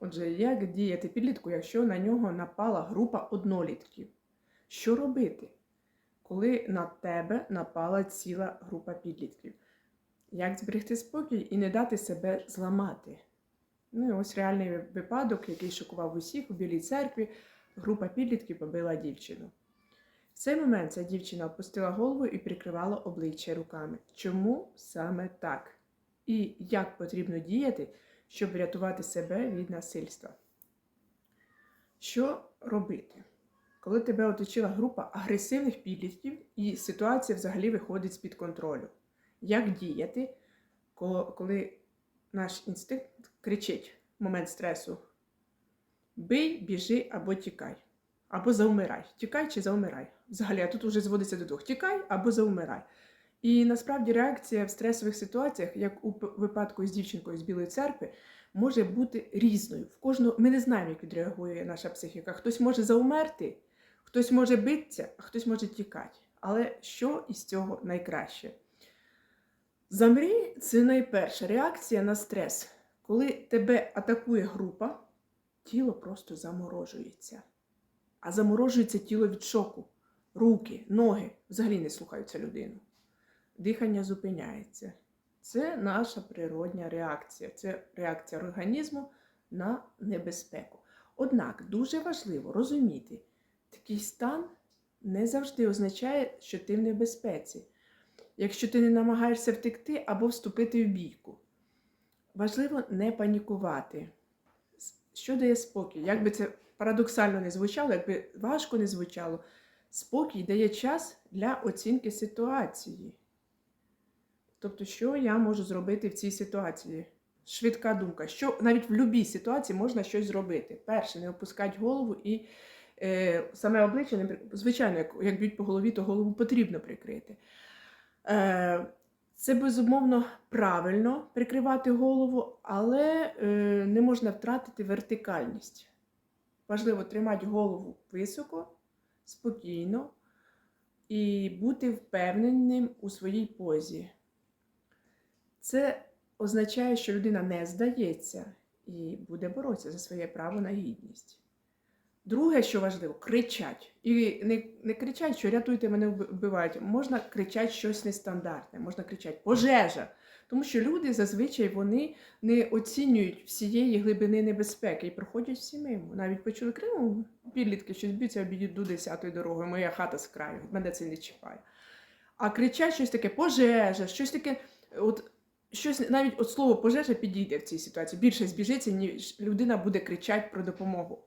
Отже, як діяти підлітку, якщо на нього напала група однолітків? Що робити, коли на тебе напала ціла група підлітків? Як зберегти спокій і не дати себе зламати? Ну і ось реальний випадок, який шокував усіх у Білій церкві. Група підлітків побила дівчину. В цей момент ця дівчина опустила голову і прикривала обличчя руками. Чому саме так? І як потрібно діяти, щоб врятувати себе від насильства? Що робити? Коли тебе оточила група агресивних підлітків і ситуація взагалі виходить з-під контролю? Як діяти, коли наш інстинкт кричить в момент стресу: бий, біжи або тікай, або заумирай. Тікай чи заумирай. Взагалі, а тут вже зводиться до двох: тікай або заумирай. І насправді реакція в стресових ситуаціях, як у випадку з дівчинкою з Білої церкви, може бути різною. В кожного ми не знаємо, як відреагує наша психіка. Хтось може заумерти, хтось може битися, а хтось може тікати. Але що із цього найкраще? Замрій це найперша реакція на стрес. Коли тебе атакує група, тіло просто заморожується. А заморожується тіло від шоку. Руки, ноги взагалі не слухаються людину. Дихання зупиняється. Це наша природня реакція. Це реакція організму на небезпеку. Однак дуже важливо розуміти, такий стан не завжди означає, що ти в небезпеці якщо ти не намагаєшся втекти або вступити в бійку. Важливо не панікувати. Що дає спокій? Як би це парадоксально не звучало, якби важко не звучало, спокій дає час для оцінки ситуації. Тобто, що я можу зробити в цій ситуації? Швидка думка, що навіть в будь-якій ситуації можна щось зробити. Перше, не опускати голову і е, саме обличчя, звичайно, як, як б'ють по голові, то голову потрібно прикрити. Е, Це безумовно правильно прикривати голову, але е, не можна втратити вертикальність. Важливо тримати голову високо, спокійно і бути впевненим у своїй позі. Це означає, що людина не здається і буде боротися за своє право на гідність. Друге, що важливо, кричать. І не, не кричать, що рятуйте мене вбивають. Можна кричати щось нестандартне, можна кричати пожежа. Тому що люди зазвичай вони не оцінюють всієї глибини небезпеки і проходять всі мимо. Навіть почули Криму, підлітки щось б'ються, обійду десятою дорогою, моя хата з краю, мене це не чіпає. А кричать щось таке пожежа, щось таке, от щось навіть от слово пожежа підійде в цій ситуації. Більше збіжиться, ніж людина буде кричати про допомогу.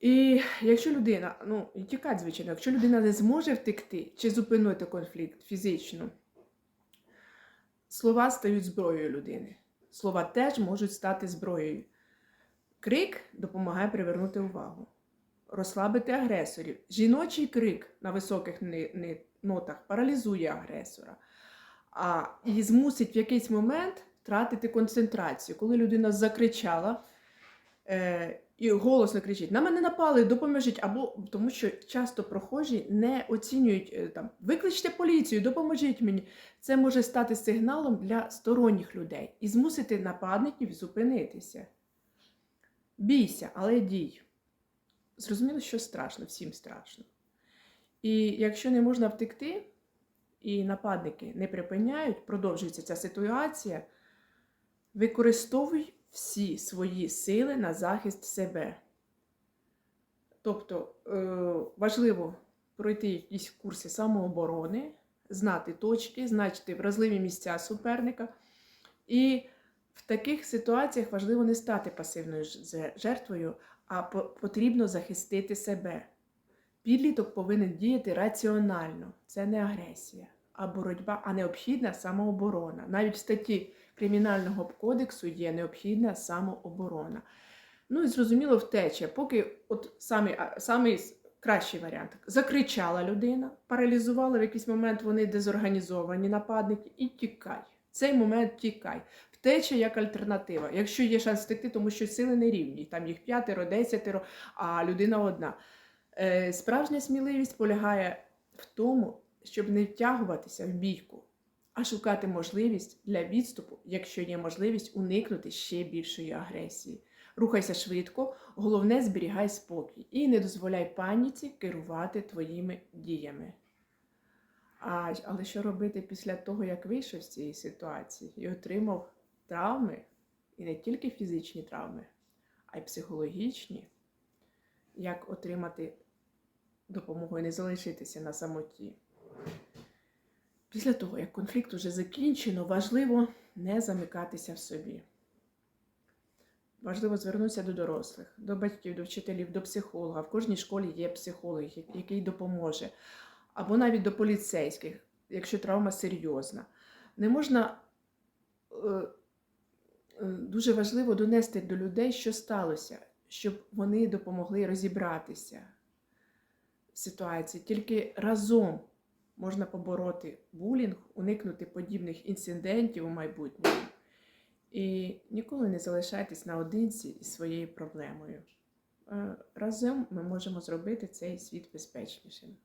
І якщо людина, ну і тікать, звичайно, якщо людина не зможе втекти чи зупинити конфлікт фізично, слова стають зброєю людини. Слова теж можуть стати зброєю. Крик допомагає привернути увагу, розслабити агресорів. Жіночий крик на високих нотах паралізує агресора, а і змусить в якийсь момент втратити концентрацію. Коли людина закричала, е, і голосно кричить: на мене напали, допоможіть. Або тому, що часто прохожі не оцінюють е, там викличте поліцію, допоможіть мені. Це може стати сигналом для сторонніх людей і змусити нападників зупинитися. Бійся, але дій. Зрозуміло, що страшно, всім страшно. І якщо не можна втекти, і нападники не припиняють, продовжується ця ситуація, використовуй всі свої сили на захист себе. Тобто е, важливо пройти якісь курси самооборони, знати точки, знати вразливі місця суперника. І в таких ситуаціях важливо не стати пасивною жертвою, а потрібно захистити себе. Підліток повинен діяти раціонально, це не агресія, а боротьба, а необхідна самооборона. Навіть в статті Кримінального кодексу є необхідна самооборона. Ну і зрозуміло, втеча, поки от самий, самий кращий варіант. Закричала людина, паралізувала в якийсь момент вони дезорганізовані нападники, і тікай. Цей момент тікай. Втеча як альтернатива. Якщо є шанс втекти, тому що сили не рівні, там їх п'ятеро, десятеро, а людина одна. Е, Справжня сміливість полягає в тому, щоб не втягуватися в бійку, а шукати можливість для відступу, якщо є можливість уникнути ще більшої агресії. Рухайся швидко, головне зберігай спокій і не дозволяй паніці керувати твоїми діями. А, але що робити після того, як вийшов з цієї ситуації і отримав травми, і не тільки фізичні травми, а й психологічні, як отримати допомогу і не залишитися на самоті. Після того, як конфлікт уже закінчено, важливо не замикатися в собі. Важливо звернутися до дорослих, до батьків, до вчителів, до психолога. В кожній школі є психолог, який допоможе, або навіть до поліцейських, якщо травма серйозна. Не можна е, е, дуже важливо донести до людей, що сталося, щоб вони допомогли розібратися ситуації. Тільки разом можна побороти булінг, уникнути подібних інцидентів у майбутньому. І ніколи не залишайтесь наодинці із своєю проблемою. Е, Разом ми можемо зробити цей світ безпечнішим.